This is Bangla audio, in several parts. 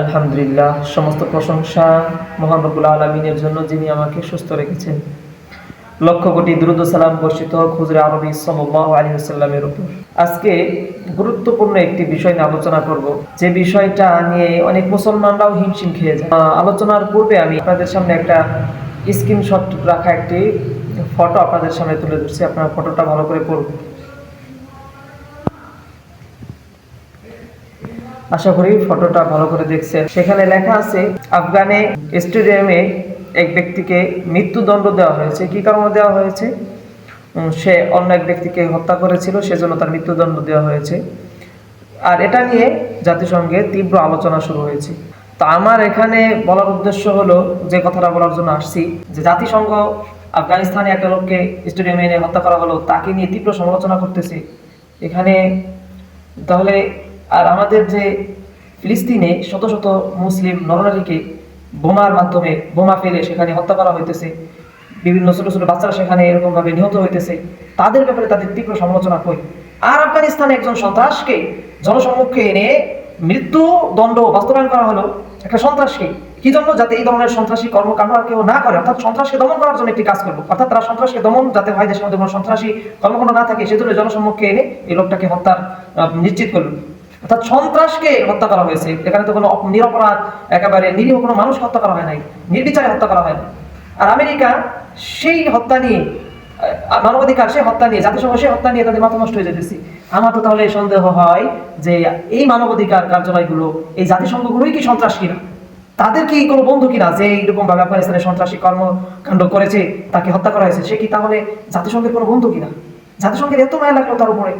আলহামদুলিল্লাহ, সমস্ত প্রশংসা মোহাম্মদুল আলমিনের জন্য যিনি আমাকে সুস্থ রেখেছেন। লক্ষ কোটি দ্রুত সালাম বর্ষিত খুজরা আরবি সাল্লাহ আলী উপর। আজকে গুরুত্বপূর্ণ একটি বিষয় নিয়ে আলোচনা করব। যে বিষয়টা নিয়ে অনেক মুসলমানরাও হিমশিম খেয়ে যায়। আলোচনার পূর্বে আমি আপনাদের সামনে একটা স্ক্রিনশট রাখা একটি ফটো আপনাদের সামনে তুলে ধরছি। আপনার ফটোটা ভালো করে পড়বেন আশা করি ফটোটা ভালো করে দেখছেন। সেখানে লেখা আছে, আফগানে স্টেডিয়ামে এক ব্যক্তিকে মৃত্যুদণ্ড দেওয়া হয়েছে। কি কারণে দেওয়া হয়েছে? সে অন্য এক ব্যক্তিকে হত্যা করেছিল, সেজন্য তার মৃত্যুদণ্ড দেওয়া হয়েছে। আর এটা নিয়ে জাতিসংঘে তীব্র আলোচনা শুরু হয়েছে। তো আমার এখানে বলার উদ্দেশ্য হলো, যে কথাটা বলার জন্য আসছি, যে জাতিসংঘ আফগানিস্তানে একটা লোককে স্টেডিয়ামে এনে হত্যা করা হলো, তাকে নিয়ে তীব্র সমালোচনা করতেছে। এখানে তাহলে আর আমাদের যে ফিলিস্তিনে শত শত মুসলিম নরনারীকে বোমার মাধ্যমে বোমা ফেলে সেখানে হত্যা করা হইতেছে, বিভিন্ন ছোট ছোট বাচ্চারা সেখানে এরকম ভাবে নিহত হইতেছে, তাদের ব্যাপারে তাদের তীব্র সমালোচনা করি। আর আফগানিস্তানে একজন সন্ত্রাসকে জনসম্মুখে এনে মৃত্যু দণ্ড বাস্তবায়ন করা হলো একটা সন্ত্রাসকে। কি জন্য? যাতে এই ধরনের সন্ত্রাসী কর্মকাণ্ড আর কেউ না করে, অর্থাৎ সন্ত্রাসকে দমন করার জন্য একটি কাজ করব। অর্থাৎ তারা সন্ত্রাসকে দমন যাতে হয়, দেশের মধ্যে কোনো সন্ত্রাসী কর্মকাণ্ড না থাকে, সেজন্য জনসম্মুখে এনে এই লোকটাকে হত্যার নিশ্চিত করল। অর্থাৎ সন্ত্রাসকে হত্যা করা হয়েছে। এখানে তো কোনো নিরপরাধ, একেবারে নিরীহ কোনো মানুষ হত্যা করা হয় নাই, নির্বিচারে হত্যা করা হয় আর আমেরিকা সেই হত্যা নিয়ে মানবাধিকার সে হত্যা নিয়ে, জাতিসংঘ সে হত্যা নিয়ে তাদের মাথা নষ্ট হয়ে যেতেছে আমার তো তাহলে সন্দেহ হয় যে এই মানবাধিকার কার্যালয়গুলো, এই জাতিসংঘগুলোই কি সন্ত্রাস কিনা? তাদের কি কোনো বন্ধু কিনা যে এইরকম ভাবে আফগানিস্তানে সন্ত্রাসী কর্মকাণ্ড করেছে, তাকে হত্যা করা হয়েছে? সে কি তাহলে জাতিসংঘের কোনো বন্ধু কিনা? জাতিসংঘের এত মায়া লাগল তার উপরে।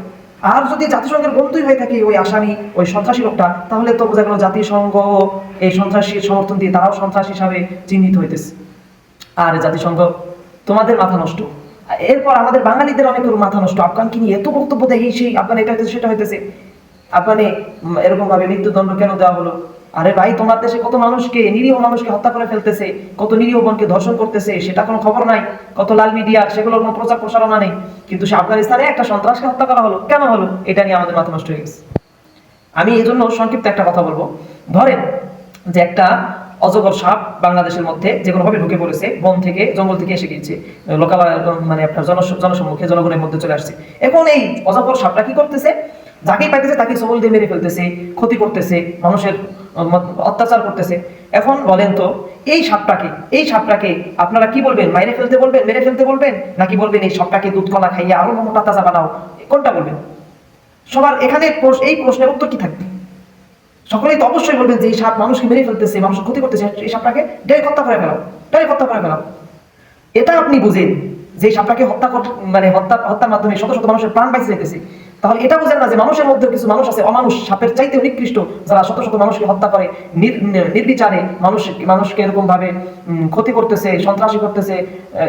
আর যদি জাতিসংঘের বন্ধুই হয়ে থাকে ওই আসামি, ওই সন্ত্রাসী লোকটা, তাহলে তো বোঝা গেল জাতিসংঘ এই সন্ত্রাসীর সমর্থন দিয়ে তারাও সন্ত্রাসী হিসাবে চিহ্নিত হইতেছে। আর জাতিসংঘ, তোমাদের মাথা নষ্ট। এরপর আমাদের বাঙালিদের অনেকের মাথা নষ্ট। আফগানকে নিয়ে এত বক্তব্য দেয়? সেই আফগান, এটা হইতেছে, সেটা হইতেছে। আফগানে এরকম ভাবে মৃত্যুদণ্ড কেন দেওয়া হলো? আরে ভাই, তোমার দেশে কত মানুষকে, নিরীহ মানুষকে হত্যা করে ফেলতেছে, কত নিরীহ বোনকে ধর্ষণ করতেছে, সেটা কোনো খবর নাই। কত লাল মিডিয়া, সেগুলোর কোনো প্রচার প্রসারণা নেই। কিন্তু আফগানিস্তানে একটা সন্ত্রাসকে হত্যা করা হলো। কেন হলো? এটা নিয়ে আমাদের মাথা নষ্ট হয়ে গেছে। আমি এই জন্য সংক্ষিপ্ত একটা কথা বলব। ধরেন যে একটা অজগর সাপ বাংলাদেশের মধ্যে যে কোনো ভাবে ঢুকে পড়েছে, বন থেকে, জঙ্গল থেকে এসে গিয়েছে লোকালয় মানে আপনার জন, জনসম্মুখে, জনগণের মধ্যে চলে আসছে। এখন এই অজগর সাপটা কি করতেছে? যাকেই পাইতেছে তাকে সবল দিয়ে মেরে ফেলতেছে, ক্ষতি করতেছে, মানুষের অত্যাচার করতেছে। এখন বলেন তো, এই সাপটাকে এই সাপটাকে আপনারা কি বলবেন? মাইরে ফেলতে বলবেন? মেরে ফেলতে বলবেন? নাকি বলবেন এই সাপটাকে দুধ কলা খাইয়ে আরও মোটা তাজা বানাও? কোনটা বলবেন? সবার এখানে এই প্রশ্নের উত্তর কি থাকবে? সকলেই তো অবশ্যই বলবেন যে এই সাপ মানুষকে মেরে ফেলতেছে, মানুষের ক্ষতি করতেছে, এই সাপটাকে ডাইরেক্ট হত্যা করে ফেলাও ডাইরেক্ট হত্যা করে ফেলাও। এটা আপনি বুঝেন যে সাপটাকে হত্যা মানে হত্যা হত্যার মাধ্যমে শত শত মানুষের প্রাণ বাইছে যেতেছে তাহলে এটা বুঝেন না যে মানুষের মধ্যে কিছু মানুষ আছে, অমানুষ, সাপের চাইতে নিকৃষ্ট, যারা শত শত মানুষকে হত্যা করে। নির্বিচারে মানুষ, মানুষকে এরকম ভাবে ক্ষতি করতেছে, সন্ত্রাসী করতেছে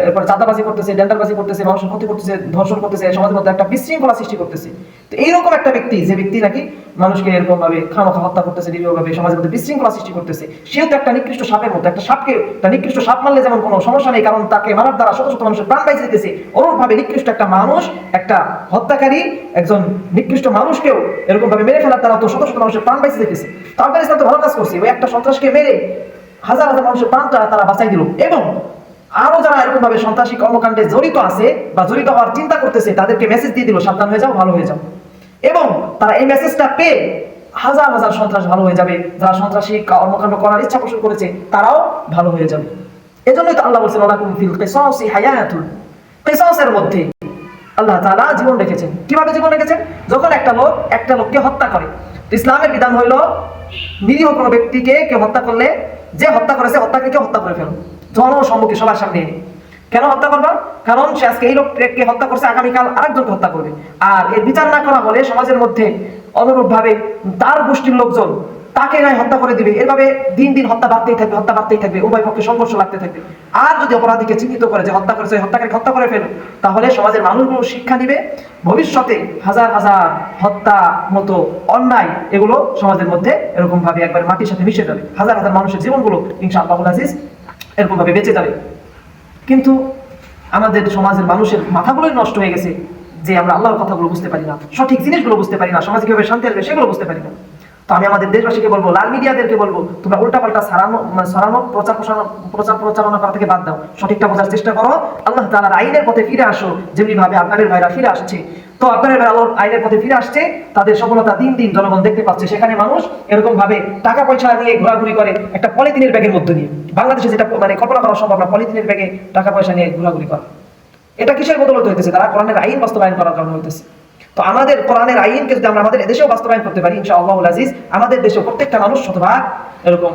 এরপর চাঁদাবাজি করতেছে ডেন্ডারবাজি করতেছে, মানুষের ক্ষতি করতেছে, ধর্ষণ করতেছে, সমাজের মধ্যে একটা বিশৃঙ্খলা সৃষ্টি করতেছে। তো এইরকম একটা ব্যক্তি, যে ব্যক্তি নাকি মানুষকে এরকম ভাবে খামাখা হত্যা করতেছে, নিরীহভাবে সমাজের মধ্যে বিশৃঙ্খলা সৃষ্টি করতেছে, সেও তো একটা নিকৃষ্ট সাপের মতো, একটা সাপকে, একটা নিকৃষ্ট সাপ মারলে যেমন কোনো সমস্যা নেই, কারণ তাকে মারার দ্বারা শত শত মানুষের প্রাণ বাইছে দিতেছে ওরকম ভাবে নিকৃষ্ট একটা মানুষ, একটা হত্যাকারী, একজন নিকৃষ্ট মানুষকেও এরকম ভাবে মেরে ফেলার দ্বারা তো শত শত মানুষের প্রাণ বাইছে দিতেছে তো আফগানিস্তান তো ভালো কাজ করছে ওই একটা সন্ত্রাসকে মেরে হাজার হাজার মানুষের প্রাণটা তারা বাঁচাই দিল। এবং আরও যারা এরকম ভাবে সন্ত্রাসী কর্মকাণ্ডে জড়িত আছে বা জড়িত হওয়ার চিন্তা করতেছে, তাদেরকে মেসেজ দিয়ে দিল, সাবধান হয়ে যাও, ভালো হয়ে যাও। এবং তারা এই মেসেজটা পেয়ে হাজার হাজার সন্ত্রাস ভালো হয়ে যাবে। যারা সন্ত্রাসী কর্মকাণ্ড করার ইচ্ছা পোষণ করেছে, তারাও ভালো হয়ে যাবে। এজন্যই তো আল্লাহ বলছেন, ওয়ালাকুম ফিল কিসাসি হায়াতুন। কিসাসের মধ্যে আল্লাহ তাআলা জীবন রেখেছেন। কীভাবে জীবন রেখেছেন? যখন একটা লোক একটা লোককে হত্যা করে ইসলামের বিধান হইল নিরীহ কোনো ব্যক্তিকে কেউ হত্যা করলে? যে হত্যা করেছে হত্যাকে কেউ হত্যা করে ফেলো জনসম্মুখে, সবার সামনে কেন হত্যা করবা? কারণ সে আজকে এই লোককে হত্যা করছে, আগামীকাল আরেকজনকে হত্যা করবে। আর এর বিচার না করা হলে সমাজের মধ্যে অনুরূপ ভাবে তার গোষ্ঠীর লোকজন তাকে নাই হত্যা করে দিবে। এভাবে দিন দিন হত্যা বাড়তেই থাকবে, হত্যা বাড়তেই থাকবে, উভয় পক্ষে সংঘর্ষ লাগতে থাকবে। আর যদি অপরাধীকে চিহ্নিত করে যে হত্যা করেছে হত্যাকারী হত্যা করে ফেলো তাহলে সমাজের মানুষগুলো শিক্ষা নিবে। ভবিষ্যতে হাজার হাজার হত্যা মতো অন্যায় এগুলো সমাজের মধ্যে এরকম ভাবে একবার মাটির সাথে মিশে যাবে। হাজার হাজার মানুষের জীবনগুলো ইনশাআল্লাহ আজিজ এরকম ভাবে বেঁচে যাবে। কিন্তু আমাদের সমাজের মানুষের মাথাগুলোই নষ্ট হয়ে গেছে যে আমরা আল্লাহর কথাগুলো বুঝতে পারি না, সঠিক জিনিসগুলো বুঝতে পারি না, সমাজ কীভাবে শান্তি আসবে সেগুলো বুঝতে পারি না। তো আমি আমাদের দেশবাসীকে বলব, লাল মিডিয়াদেরকে বলব, তোমরা উল্টাপাল্টা সারানো মানে সরানো, প্রচার প্রসারণ, প্রচার প্রচারণা করা থেকে বাদ দাও। সঠিকটা বোঝার চেষ্টা করো। আল্লাহ তাআলার আইনের পথে ফিরে আসো যেমনি ভাবে আপনাদের ভাইরা ফিরে আসছে। তো আপনাদের ভাই আল্লাহর আইনের পথে ফিরে আসছে, তাদের সফলতা দিন দিন জনগণ দেখতে পাচ্ছে। সেখানে মানুষ এরকম ভাবে টাকা পয়সা নিয়ে ঘোরাঘুরি করে একটা পলিথিনের ব্যাগের মধ্যে দিয়ে। বাংলাদেশে যেটা মানে কল্পনা করা সম্ভব না, পলিথিনের ব্যাগে টাকা পয়সা নিয়ে ঘোরাঘুরি করে। এটা কিসের বদলত হইতেছে? তারা কোরআনের আইন বাস্তবায়ন করার কারণে হইতেছে। তো আমাদের কোরআনের আইনকে যদি আমরা আমাদের এদেশেও বাস্তবায়ন করতে পারি ইনশাআল্লাহ আজিজ, আমাদের দেশে প্রত্যেকটা মানুষ শতভাগ এরকম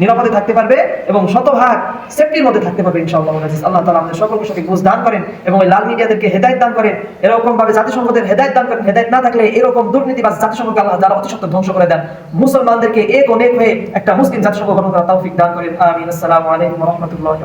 নিরাপদে থাকতে পারবে এবং শতভাগ সেফটির মধ্যে থাকতে পারবে ইনশাআল্লাহ আজিজ। আল্লাহ তাআলা আমাদের সকলকে সঠিক বুঝ দান করেন এবং ওই লাল মিডিয়াদেরকে হেদায়েত দান করেন। এরকম ভাবে জাতিসংঘদের হেদায়েত দান করেন। হেদায়েত না থাকলে এরকম দুর্নীতিবাজ জাতিসংঘকে আল্লাহ তাআলা অতি সত্ত্বর ধ্বংস করে দেন। মুসলমানদেরকে এক অনেক হয়ে একটা মুসলিম জাতিসংঘ গঠন করার তৌফিক দান করেন। আমিন। আসসালামু আলাইকুম রাহমাতুল্লাহি